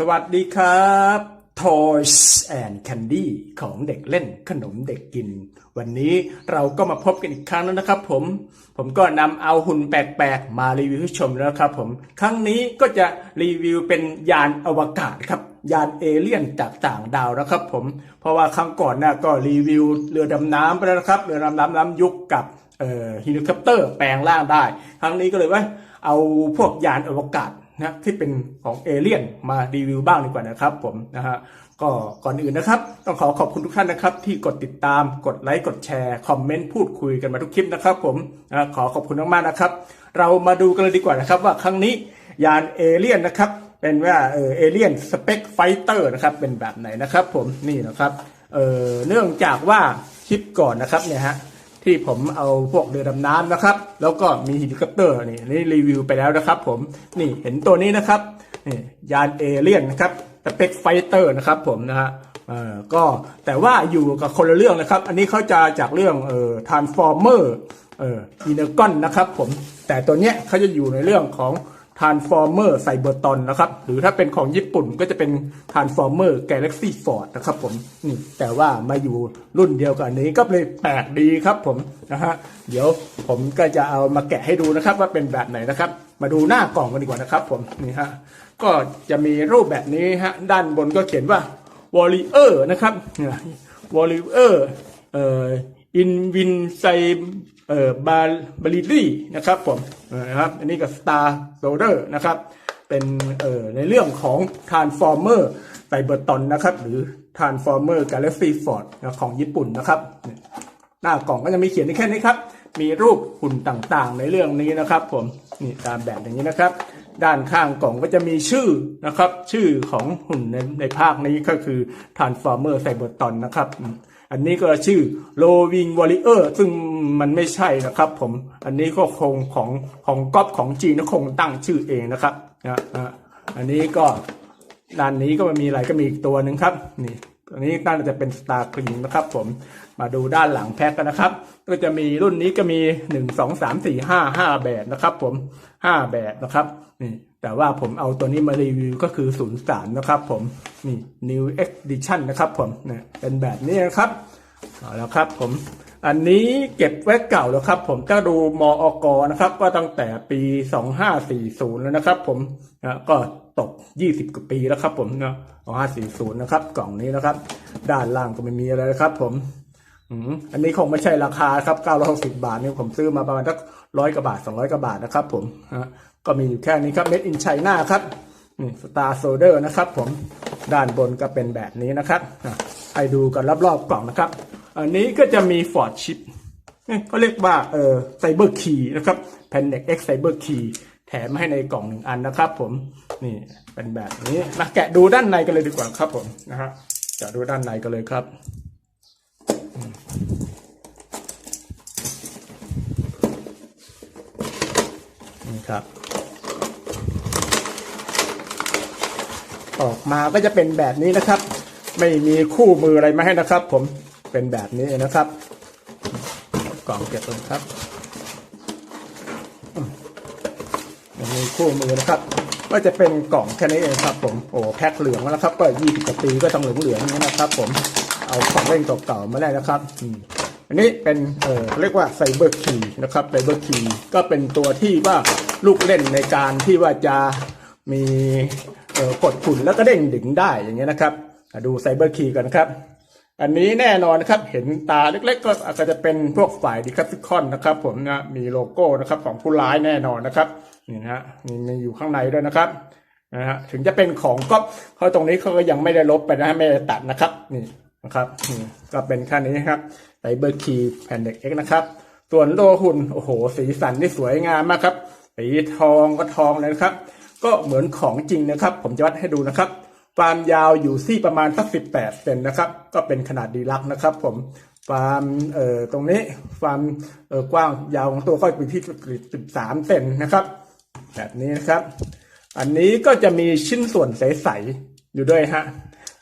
สวัสดีครับ Toys and Candy ของเด็กเล่นขนมเด็กกิน วันนี้เราก็มาพบกันอีกครั้งแล้วนะครับผม ผมก็นำเอาหุ่นแปลกๆ มารีวิวให้ชมแล้วครับผม ครั้งนี้ก็จะรีวิวเป็นยานอวกาศครับ ยานเอเลี่ยนจากต่างดาวนะครับผม เพราะว่าครั้งก่อนน่ะก็รีวิวเรือดำน้ำไปแล้วนะครับ เรือดำน้ำน้ำยุคกับเอ่อเฮลิคอปเตอร์แปลงร่างได้ ครั้งนี้ก็เลยว่าเอาพวกยานอวกาศ นะที่เป็นของเอเลี่ยนมารีวิวบ้างดีกว่านะครับผมนะฮะก็ก่อนอื่นนะครับ ต้องขอขอบคุณทุกท่านนะครับ ที่กดติดตามกดไลค์กดแชร์คอมเมนต์พูดคุยกันมาทุกคลิปนะครับ ผมนะขอขอบคุณมากๆนะครับ เรามาดูกันเลยดีกว่านะครับว่าครั้งนี้ยานเอเลี่ยนนะครับเป็นว่าเออเอเลี่ยนสเปคไฟเตอร์นะครับเป็นแบบไหนนะครับ ผมนี่นะครับเออเนื่องจากว่าคลิปก่อนนะครับเนี่ยฮะ ที่ผมเอาพวกเรือดำน้ำนะครับ แล้วก็มีเฮลิคอปเตอร์นี่นี่รีวิวไปแล้วนะครับ ผมนี่เห็นตัวนี้นะครับนี่ยานเอเลี่ยนนะครับสเปกไฟเตอร์นะครับผมนะฮะเอ่อก็แต่ว่าอยู่กับคนละเรื่องนะครับ อันนี้เขาจะจากเรื่องเอ่อทานฟอร์เมอร์เอ่ออินเนอร์กอนนะครับผมแต่ตัวเนี้ยเขาจะอยู่ในเรื่องของ Transformer Cybertron นะครับหรือถ้าเป็นของญี่ปุ่นก็จะเป็น Transformer Galaxy Ford นะครับผมนี่แต่ว่ามาอยู่รุ่นเดียวกันนี้ก็เลยแปลกดีครับผมนะฮะเดี๋ยวผมก็จะเอามาแกะให้ดูนะครับว่าเป็นแบบไหนนะครับ มาดูหน้ากล่องกันดีกว่านะครับผมนี่ฮะก็จะมีรูปแบบนี้ฮะด้านบนก็เขียนว่า Warrior นะครับ Warrior เอ่อ อินวินไซเอ่อบาบาริลี่นะครับผมนะครับอันนี้กับ Star Soldier นะครับ เป็นเอ่อในเรื่องของ Transformer ไซเบอร์ตอนนะครับ หรือ Transformer Galaxy Ford นะของญี่ปุ่นนะครับ หน้ากล่องก็จะมีเขียนแค่นี้ครับ มีรูปหุ่นต่างๆ ในเรื่องนี้นะครับ ผมนี่ตามแบบอย่างนี้นะครับ ด้านข้างกล่องก็จะมีชื่อนะครับ ชื่อของหุ่นในในภาคนี้ก็คือ Transformer Cybertron นะครับ อันนี้ก็ชื่อ Loving Warrior ซึ่งมันไม่ใช่นะครับผมอันนี้ก็คงของของก๊อปของจีนคงตั้งชื่อเองนะครับนะอันนี้ก็ด้านนี้ก็มีอะไรก็มีอีกตัวหนึ่งครับนี่ อันนี้น่าจะเป็น Star Green นะครับผมมาดูด้านหลังแพ็คกันนะครับ ก็จะมีรุ่นนี้ก็มีหนึ่งสองสามสี่ห้าห้าแบบนะครับ ผมห้าแบบนะครับนี่แต่ว่าผมเอาตัวนี้มารีวิวก็คือ03นย์สามนะครับผมนี่ New Edition นะครับผมเนี่ยเป็นแบบนี้นะครับเอาแล้วครับผมอันนี้เก็บไว้เก่าแล้วครับ ผมถ้าดูมออกนะครับ ก็ตั้งแต่ปี 2540 แล้วนะครับ ผมก็ ตก 20 กว่าปีแล้วครับ ผมเนะ2540 นะครับ กล่องนี้นะครับ ด้านล่างก็ไม่มีอะไรนะครับ ผมอันนี้คงไม่ใช่ราคาครับ 960 บาทเนี่ยผมซื้อมาประมาณสักร้อยกว่าบาท 200กว่าบาทนะครับ ผมฮะก็มีอยู่แค่นี้ครับ Made in China ครับนี่ Star Soldier นะครับ ผมด้านบนก็เป็นแบบนี้นะครับให้ดูกันรอบๆกล่องนะครับ อันนี้ก็จะมี Ford Chip เนี่ยก็เรียกว่าเออ Cyber Key นะครับ Panic X Cyber Key แถมให้ในกล่องหนึ่งอันนะครับ ผมนี่เป็นแบบนี้มาแกะดูด้านในกันเลยดีกว่าครับผมนะฮะแกะดูด้านในกันเลยครับนี่ครับ ออกมาก็จะเป็นแบบนี้นะครับ ไม่มีคู่มืออะไรมาให้นะครับ ผมเป็นแบบนี้นะครับ กล่องเก็บเลยครับอืมไมีคู่มือนะครับก็จะเป็นกล่องแค่นี้เองครับผมโอ้แพ็คเหลืองแล้วนะครับ ก็ยี่สิบกว่าปีก็ต้องเหลืองเหลืองๆอย่างนี้นะครับ ผมเอาของเล่นเก่าๆมาได้นะครับอันนี้เป็นเออเรียกว่าไซเบอร์คีนะครับไซเบอร์คีก็เป็นตัวที่ว่าลูกเล่นในการที่ว่าจะมีกดฝุ่นแล้วก็เด้งดึงได้อย่างเงี้ยนะครับ ดูไซเบอร์คีกันนะครับ อันนี้แน่นอนนะครับ เห็นตาเล็กๆ ก็อาจจะเป็นพวกฝ่ายดิคัสซิคอนนะครับ ผมนะมีโลโก้นะครับของผู้ร้ายแน่นอนนะครับนี่นะฮะมีมีอยู่ข้างในด้วยนะครับนะฮะถึงจะเป็นของก๊อปเขาตรงนี้เขาก็ยังไม่ได้ลบไปนะไม่ได้ตัดนะครับนี่นะครับนี่ก็เป็นแค่นี้นะครับไซเบอร์คีแผ่นเด็กเอ็กนะครับ ส่วนโลหุ่นโอ้โห สีสันนี่สวยงามมากครับสีทองก็ทองเลยนะครับ ก็เหมือนของจริงนะครับ ผมจะวัดให้ดูนะครับ ความยาวอยู่ที่ประมาณสักสิบแปดเซนนะครับ ก็เป็นขนาดดีลักนะครับ ผมความเอ่อตรงนี้ความเอ่อกว้างยาวของตัวก็อยู่ที่สิบสามเซนนะครับ แบบนี้นะครับ อันนี้ก็จะมีชิ้นส่วนใสๆอยู่ด้วยฮะ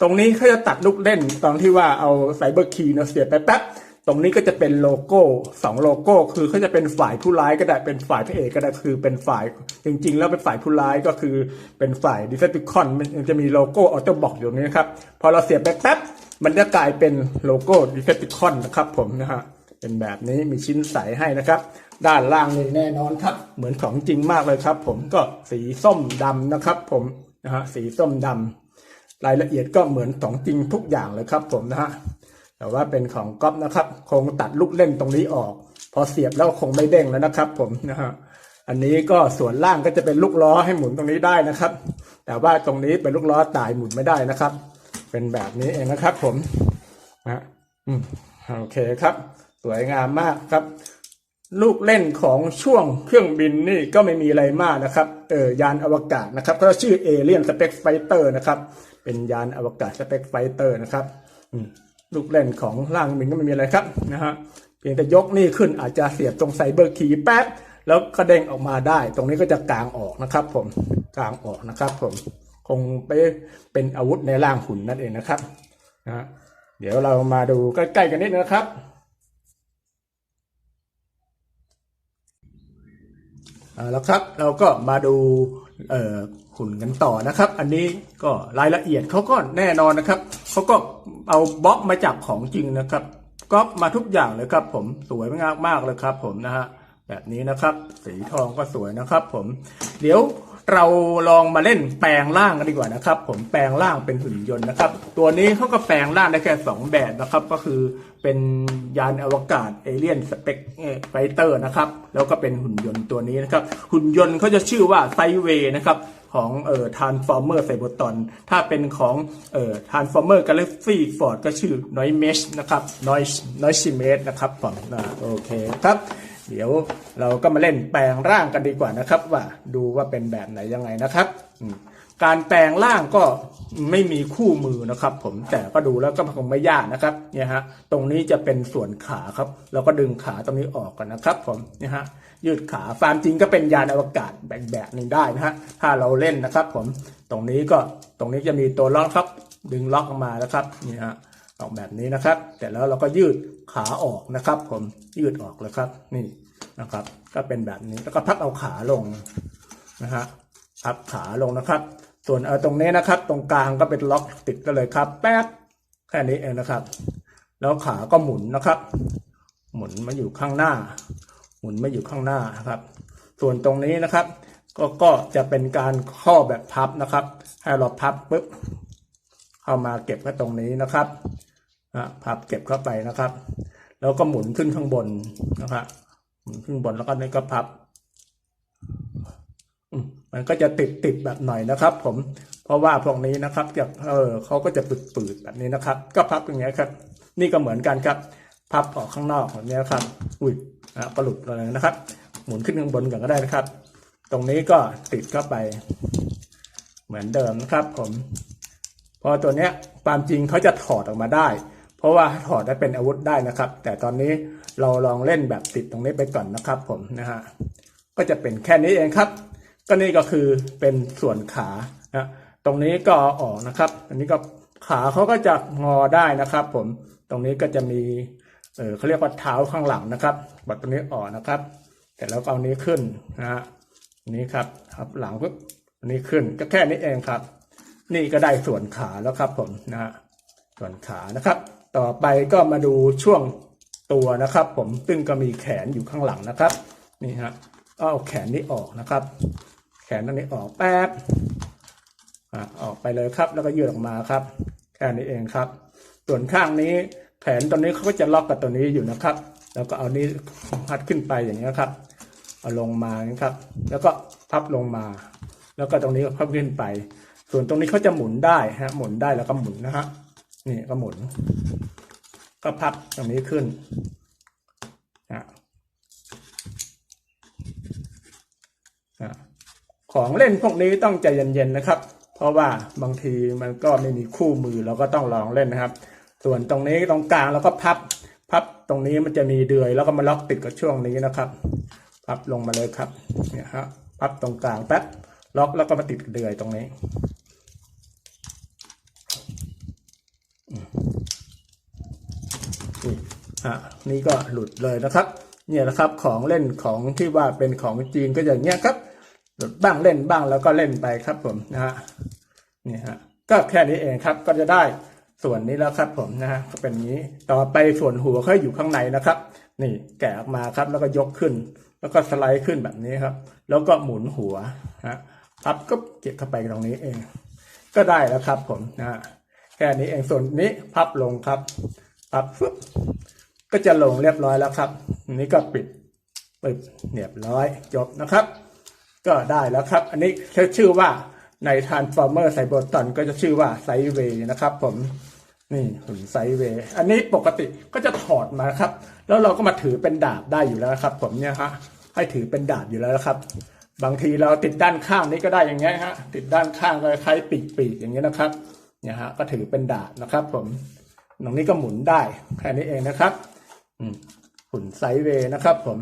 ตรงนี้เขาจะตัดลูกเล่นตอนที่ว่าเอาไซเบอร์คีย์เนาะเสียบไปแป๊บ ตรงนี้ก็จะเป็นโลโก้สองโลโก้คือเขาจะเป็นฝ่ายผู้ร้ายก็ได้เป็นฝ่ายพระเอกก็ได้คือเป็นฝ่ายจริง ๆ แล้วเป็นฝ่ายผู้ร้ายก็คือเป็นฝ่ายดิเซติคอนมันจะมีโลโก้ออโต้บอกอยู่นี้นะครับพอเราเสียบไปแป๊บมันจะกลายเป็นโลโก้ดิเซติคอนนะครับผมนะฮะเป็นแบบนี้มีชิ้นใสให้นะครับ ด้านล่างนี่แน่นอนครับ เหมือนของจริงมากเลยครับ ผมก็สีส้มดำนะครับ ผมนะฮะสีส้มดำรายละเอียดก็เหมือนของจริงทุกอย่างเลยครับ ผมนะฮะ แต่ว่าเป็นของก๊อฟนะครับ คงตัดลูกเล่นตรงนี้ออก พอเสียบแล้วคงไม่เด้งแล้วนะครับ ผมนะฮะอันนี้ก็ส่วนล่างก็จะเป็นลูกล้อให้หมุนตรงนี้ได้นะครับ แต่ว่าตรงนี้เป็นลูกล้อตายหมุนไม่ได้นะครับ เป็นแบบนี้เองนะครับ ผมนะอืมโอเคครับ สวยงามมากครับ ลูกเล่นของช่วงเครื่องบินนี่ก็ไม่มีอะไรมากนะครับเออยานอวกาศนะครับ ก็ชื่อเอเลียนสเปกไฟเตอร์นะครับ เป็นยานอวกาศสเปกไฟเตอร์นะครับ อืม ลูกเล่นของล่างมินก็ไม่มีอะไรครับนะฮะเพียงแต่ยกนี่ขึ้นอาจจะเสียบตรงไซเบอร์คีย์แป๊บ แล้วก็เด้งออกมาได้ ตรงนี้ก็จะกลางออกนะครับ ผมกลางออกนะครับ ผมคงไปเป็นอาวุธในร่างหุ่นนั่นเองนะครับนะฮะเดี๋ยวเรามาดูใกล้ๆกันนิดนะครับเอาละครับเราก็มาดู หุ่นกันต่อนะครับ อันนี้ก็รายละเอียดเขาก็แน่นอนนะครับเขาก็เอาบล็อกมาจากของจริงนะครับก๊อปมาทุกอย่างเลยครับ ผมสวยมากมากเลยครับ ผมนะฮะแบบนี้นะครับ สีทองก็สวยนะครับ ผมเดี๋ยว เราลองมาเล่นแปลงร่างกันดีกว่านะครับ ผมแปลงร่างเป็นหุ่นยนต์นะครับ ตัวนี้เขาก็แปลงร่างได้แค่สองแบบนะครับ ก็คือเป็นยานอวกาศเอเลียนสเปกไฟเตอร์นะครับ แล้วก็เป็นหุ่นยนต์ตัวนี้นะครับ หุ่นยนต์เขาจะชื่อว่าไซเวนะครับของเอ่อทานฟอร์เมอร์ไซโบตอนถ้าเป็นของเอ่อทานฟอร์เมอร์กาแล็กซี่ฟอร์ดก็ชื่อ n o i m e s h นะครับ n o i n o i s m e s นะครับผมโอเคครับ เดี๋ยวเราก็มาเล่นแปลงร่างกันดีกว่านะครับ ว่าดูว่าเป็นแบบไหนยังไงนะครับการแปลงร่างก็ไม่มีคู่มือนะครับ ผมแต่ก็ดูแล้วก็คงไม่ยากนะครับเนี่ยฮะตรงนี้จะเป็นส่วนขาครับเราก็ดึงขาตรงนี้ออกกันนะครับ ผมเนี่ยฮะยืดขาความจริงก็เป็นยานอวกาศแบบแบบหนึ่งได้นะฮะถ้าเราเล่นนะครับ ผมตรงนี้ก็ตรงนี้จะมีตัวล็อกครับ ดึงล็อกออกมานะครับเนี่ยฮะ ออกแบบนี้นะครับ แต่แล้วเราก็ยืดขาออกนะครับ ผมยืดออกเลยครับ นี่นะครับ ก็เป็นแบบนี้แล้วก็พับเอาขาลงนะฮะพับขาลงนะครับ ส่วนเออตรงนี้นะครับ ตรงกลางก็เป็นล็อกติดกันเลยครับ แป๊บแค่นี้เองนะครับ แล้วขาก็หมุนนะครับ หมุนมาอยู่ข้างหน้า หมุนมาอยู่ข้างหน้านะครับ ส่วนตรงนี้นะครับ ก็ก็จะเป็นการข้อแบบพับนะครับ ให้เราพับปุ๊บ เข้ามาเก็บไว้ตรงนี้นะครับอะพับเก็บเข้าไปนะครับ แล้วก็หมุนขึ้นข้างบนนะครับหมุนขึ้นบนแล้วก็นี่ก็พับ มันก็จะติดติดแบบหน่อยนะครับ ผมเพราะว่าพวกนี้นะครับจะเออเขาก็จะปืดๆแบบนี้นะครับ ก็พับอย่างเงี้ยครับ นี่ก็เหมือนกันครับพับออกข้างนอกแบบนี้ครับ อุ้ยอะก็หลุดเลยนะครับ หมุนขึ้นข้างบนก่อนก็ได้นะครับ ตรงนี้ก็ติดเข้าไป เหมือนเดิมนะครับ ผม พราะตัวเนี้ยความจริงเขาจะถอดออกมาได้ เพราะว่าถอดได้เป็นอาวุธได้นะครับ แต่ตอนนี้เราลองเล่นแบบติดตรงนี้ไปก่อนนะครับผมนะฮะก็จะเป็นแค่นี้เองครับ ก็นี่ก็คือเป็นส่วนขานะตรงนี้ก็ออกนะครับ อันนี้ก็ขาเขาก็จะงอได้นะครับ ผมตรงนี้ก็จะมีเออเขาเรียกว่าเท้าข้างหลังนะครับบัดตรงนี้ออกนะครับ แต่แล้วก็เอานี้ขึ้นนะฮะนี้ครับครับหลังปุ๊บนนี้ขึ้นก็แค่นี้เองครับ นี่ก็ได้ส่วนขาแล้วครับผมนะฮะส่วนขานะครับ ต่อไปก็มาดูช่วงตัวนะครับ ผมซึ่งก็มีแขนอยู่ข้างหลังนะครับ นี่ฮะก็เอาแขนนี้ออกนะครับ แขนตรงนี้ออกแป๊บอะออกไปเลยครับ แล้วก็ยืดออกมาครับ แค่นี้เองครับ ส่วนข้างนี้แขนตรงนี้เขาก็จะล็อกกับตัวนี้อยู่นะครับ แล้วก็เอานี้พัดขึ้นไปอย่างนี้ครับเอาลงมานะครับ แล้วก็พับลงมา แล้วก็ตรงนี้ก็พับขึ้นไป ส่วนตรงนี้เขาจะหมุนได้ฮะ หมุนได้แล้วก็หมุนนะฮะ นี่ก็หมุน ก็พับตรงนี้ขึ้นนะนะของเล่นพวกนี้ต้องใจเย็นๆนะครับ เพราะว่าบางทีมันก็ไม่มีคู่มือเราก็ต้องลองเล่นนะครับ ส่วนตรงนี้ตรงกลางเราก็พับ พับตรงนี้มันจะมีเดือยแล้วก็มาล็อกติดกับช่วงนี้นะครับ พับลงมาเลยครับ เนี่ยฮะ พับตรงกลางแป๊บ ล็อกแล้วก็มาติดเดือยตรงนี้ อุ้ย ฮะนี่ก็หลุดเลยนะครับ เนี่ยนะครับของเล่นของที่ว่าเป็นของจีนก็อย่างเงี้ยครับ หลุดบ้างเล่นบ้างแล้วก็เล่นไปครับผมนะฮะนี่ฮะก็แค่นี้เองครับก็จะได้ส่วนนี้แล้วครับผมนะฮะก็เป็นนี้ต่อไปส่วนหัวเขาอยู่ข้างในนะครับ นี่แกะออกมาครับแล้วก็ยกขึ้น แล้วก็สไลด์ขึ้นแบบนี้ครับ แล้วก็หมุนหัวฮะพับก็เก็บเข้าไปตรงนี้เอง ก็ได้แล้วครับผมนะฮะแค่นี้เองส่วนนี้พับลงครับพับฟึบ ก็จะลงเรียบร้อยแล้วครับอันนี้ก็ปิดปิดเรียบร้อยจบนะครับ ก็ได้แล้วครับ อันนี้ช้ชื่อว่าใน Transformer c y b e r t r o n ก็จะชื่อว่าไซเวย์นะครับ ผมนี่หุ่นไซเวย์อันนี้ปกติก็จะถอดมาครับ แล้วเราก็มาถือเป็นดาบได้อยู่แล้วครับ ผมเนี่ยฮะให้ถือเป็นดาบอยู่แล้วนะครับ บางทีเราติดด้านข้างนี้ก็ได้อย่างเงี้ยฮะติดด้านข้างก็คล้ายปีกปีกอย่างเงี้ยนะครับเนี่ยฮะก็ถือเป็นดาบนะครับ ผมตรงนี้ก็หมุนได้แค่นี้เองนะครับ หุ่นไซเวย์นะครับผม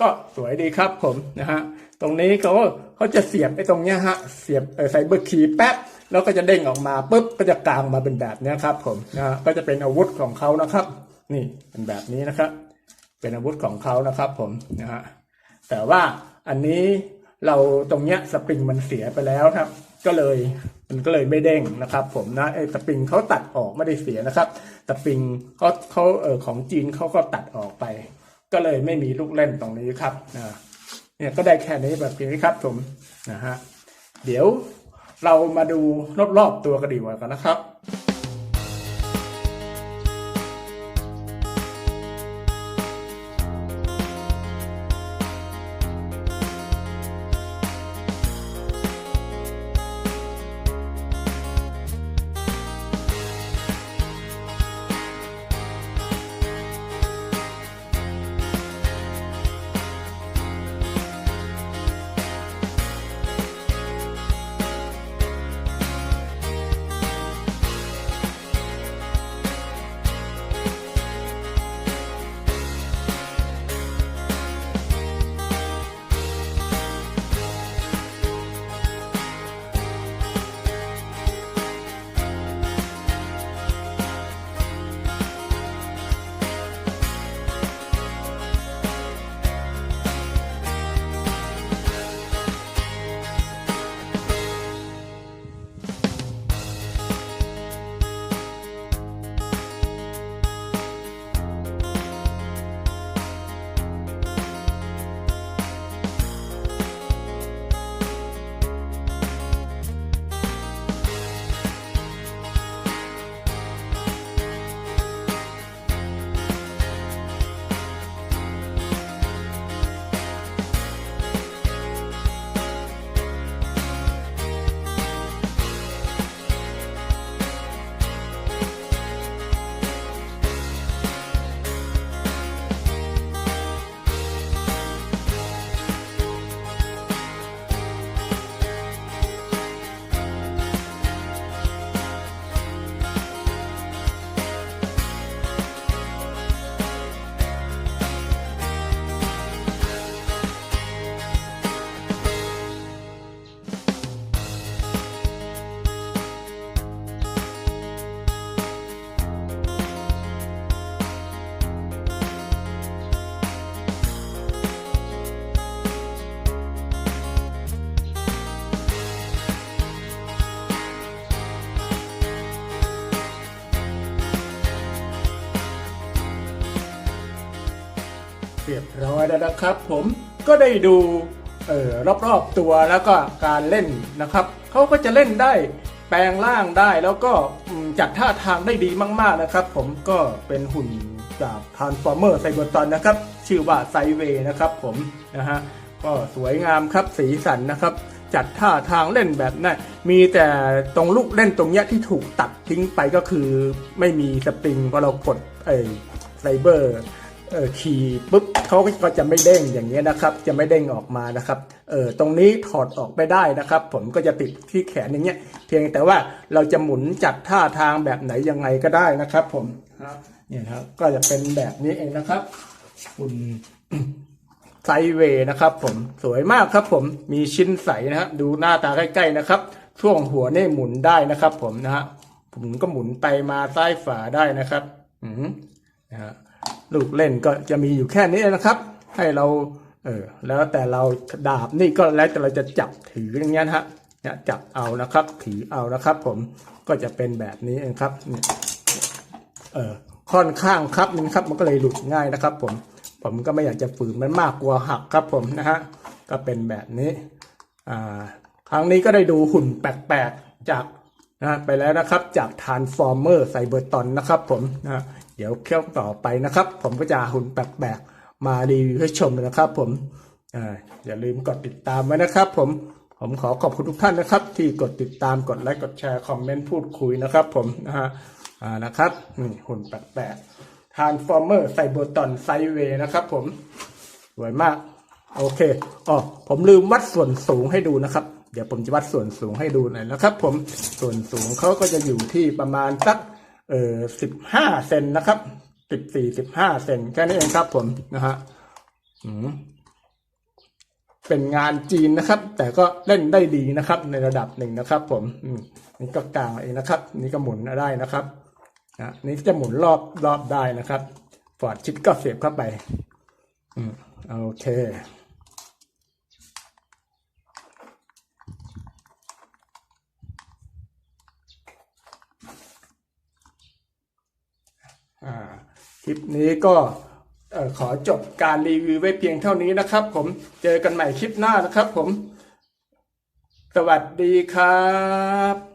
ก็สวยดีครับผมนะฮะตรงนี้เขาเขาจะเสียบไอ้ตรงเนี้ยฮะเสียบไซเบอร์คีแป๊บแล้วก็จะเด้งออกมาปุ๊บก็จะกลางมาเป็นแบบเนี้ยครับ ผมนะฮะก็จะเป็นอาวุธของเขานะครับ นี่เป็นแบบนี้นะครับ เป็นอาวุธของเขานะครับ ผมนะฮะแต่ว่าอันนี้เราตรงเนี้ยสปริงมันเสียไปแล้วครับ ก็เลย มันก็เลยไม่เด้งนะครับผมนะไอ้สปริงเขาตัดออกไม่ได้เสียนะครับสปริงเขาเขาเออของจีนเขาก็ตัดออกไป ก็เลยไม่มีลูกเล่นตรงนี้ครับนะเนี่ยก็ได้แค่นี้แบบนี้ครับผมนะฮะเดี๋ยวเรามาดูรอบๆตัวกันดีกว่ากันนะครับ อยแล้วนะครับ ผมก็ได้ดูเออรอบๆตัวแล้วก็การเล่นนะครับเขาก็จะเล่นได้แปลงร่างได้แล้วก็จัดท่าทางได้ดีมากๆนะครับ ผมก็เป็นหุ่นจาก Transformer c y b e r t r o n นะครับ ชื่อว่าไซเวนะครับ ผมนะฮะก็สวยงามครับสีสันนะครับ จัดท่าทางเล่นแบบนั้นมีแต่ตรงลูกเล่นตรงเนี้ยที่ถูกตัดทิ้งไปก็คือไม่มีสปริงพอเรากดเอ่ไซเบอร์ ขี่ปุ๊บเขาก็จะไม่เด้งอย่างเงี้ยนะครับ จะไม่เด้งออกมานะครับเออตรงนี้ถอดออกไม่ได้นะครับ ผมก็จะติดที่แขนอย่างเงี้ย เพียงแต่ว่าเราจะหมุนจัดท่าทางแบบไหนยังไงก็ได้นะครับ ผมครับเนี่ยครับก็จะเป็นแบบนี้เองนะครับคุณไซเวย์นะครับ ผมสวยมากครับ ผมมีชิ้นใสนะครับดูหน้าตาใกล้ๆนะครับ ช่วงหัวนี่หมุนได้นะครับ ผมนะฮะผมก็หมุนไปมาซ้ายฝาได้นะครับ อืมนะฮะ ลูกเล่นก็จะมีอยู่แค่นี้นะครับ ให้เราเออแล้วแต่เราดาบนี่ก็แล้วแต่เราจะจับถืออย่างเงี้ยฮะเนี่ยจับเอานะครับ ถือเอานะครับ ผมก็จะเป็นแบบนี้เองครับเนี่ยเออค่อนข้างครับนึงครับมันก็เลยหลุดง่ายนะครับ ผม ผมก็ไม่อยากจะฝืนมันมากกลัวหักครับผมนะฮะก็เป็นแบบนี้อ่าครั้งนี้ก็ได้ดูหุ่นแปลกๆจากนะไปแล้วนะครับจากทานฟอร์เมอร์ไซเบอร์ตอนนะครับผมนะ เดี๋ยวเคี่ยวต่อไปนะครับ ผมก็จะหุ่นแปลกๆมารีวิวให้ชมนะครับ ผมออย่าลืมกดติดตามไว้นะครับ ผมผมขอขอบคุณทุกท่านนะครับ ที่กดติดตามกดไลค์กดแชร์คอมเมนต์พูดคุยนะครับ ผมนะฮะนะครับนี่หุ่นแปลกๆทานฟอร์เมอร์ไซเบอร์ตอนไซเวย์นะครับผมสวยมาก โอเคอ๋อผมลืมวัดส่วนสูงให้ดูนะครับ เดี๋ยวผมจะวัดส่วนสูงให้ดูหน่อยนะครับ ผมส่วนสูงเขาก็จะอยู่ที่ประมาณสัก เออสิบห้าเซนนะครับสิบสี่สิบห้าเซนแค่นี้เองครับผมนะฮะอืมเป็นงานจีนนะครับ แต่ก็เล่นได้ดีนะครับ ในระดับหนึ่งนะครับ ผมอืมนี่ก็กลางเองนะครับ นี่ก็หมุนได้นะครับอะนี่จะหมุนรอบรอบได้นะครับฟอร์ดชิดก็เสียบเข้าไป อืมโอเค คลิปนี้ก็ขอจบการรีวิวไว้เพียงเท่านี้นะครับ ผมเจอกันใหม่คลิปหน้านะครับผม สวัสดีครับ